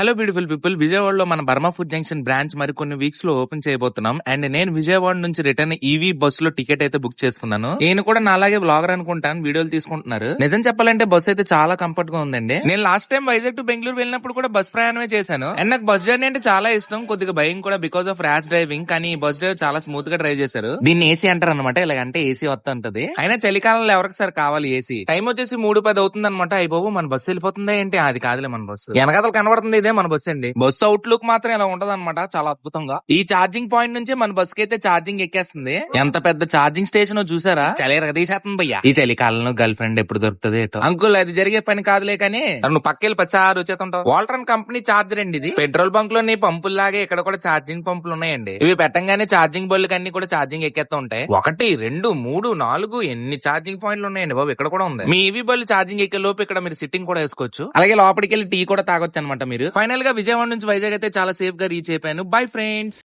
Hello beautiful people విజయవాడలో మన Burma food junction branch మరి కొన్ని వీక్స్లో ఓపెన్ చేయబోతున్నాం. అండ్ నేను విజయవాడ నుంచి రిటర్న్ ఈవీ బస్లో టికెట్ అయితే బుక్ చేసుకున్నాను. నేను కూడా నాలాగే బ్లాగర్ అనుకుంటాను వీడియోలు తీసుకుంటున్నారు. నిజం చెప్పాలంటే బస్ అయితే చాలా కంఫర్ట్గా ఉందండి. నేను last time Vizag to Bengaluru వెళ్ళినప్పుడు కూడా బస్ ప్రయాణమే చేశాను. అండ్ నాకు బస్ జర్నీ అంటే చాలా ఇష్టం. కొద్దిగా భయం కూడా బికాస్ ఆఫ్ ర్యాష్ డ్రైవింగ్ కానీ ఈ బస్ డ్రైవ్ చాలా స్మూత్గా డ్రైవ్ చేశారు. దీన్ని ఏసీ అంటారు అనమాట ఇలాగంటే ఏసీ వస్తుంటది అయినా చలికాలంలో ఎవరికి సార్ కావాలి ఏసీ టైం వచ్చేసి మూడు పది అవుతుంది అనమాట అయిపోవు మన బస్సు వెళ్ళిపోతుందా ఏంటి? అది కాదులే మన బస్సు వెనకాతలు కనబడుతుంది ఇదే మన బస్సు అండి. బస్సు అవుట్లుక్ మాత్రం ఇలా ఉంటది అనమాట చాలా అద్భుతంగా. ఈ ఛార్జింగ్ పాయింట్ నుంచి మన బస్కి అయితే ఛార్జింగ్ ఎక్కేస్తుంది. ఎంత పెద్ద ఛార్జింగ్ స్టేషన్ చూసారా? చలి తీసేస్తుంది భయ్యా. ఈ చలికాలంలో గర్ల్ ఫ్రెండ్ ఎప్పుడు దొరుకుతుంది ఏటో. అంకుల్ అది జరిగే పని కాదులే కానీ నువ్వు పక్కెళ్ళి పచ్చారు వచ్చేస్తుంటావు. వాల్ట్రన్ కంపెనీ ఛార్జర్ అండి ఇది. పెట్రోల్ బంక్లో నీ పంపుల్లాగే ఇక్కడ కూడా ఛార్జింగ్ పంపులు ఉన్నాయండి. ఇవి పెట్టంగానే ఛార్జింగ్ బోర్డుకి అన్ని కూడా ఛార్జింగ్ ఎక్కేస్తూ ఉంటాయి. ఒకటి రెండు మూడు నాలుగు ఎన్ని ఛార్జింగ్ పాయింట్లు ఉన్నాయండి బాబు ఇక్కడ కూడా ఉంది. మీ ఈవీ బళ్ళు ఛార్జింగ్ ఎక్కే లోపు ఇక్కడ మీరు సిట్టింగ్ కూడా వేసుకోవచ్చు. అలాగే లోపలికి వెళ్ళి టీ కూడా తాగొచ్చు అనమాట మీరు. ఫైనల్గా విజయవాడ నుంచి వైజాగ్ అయితే చాలా సేఫ్గా రీచ్ అయిపోయాను. Bye friends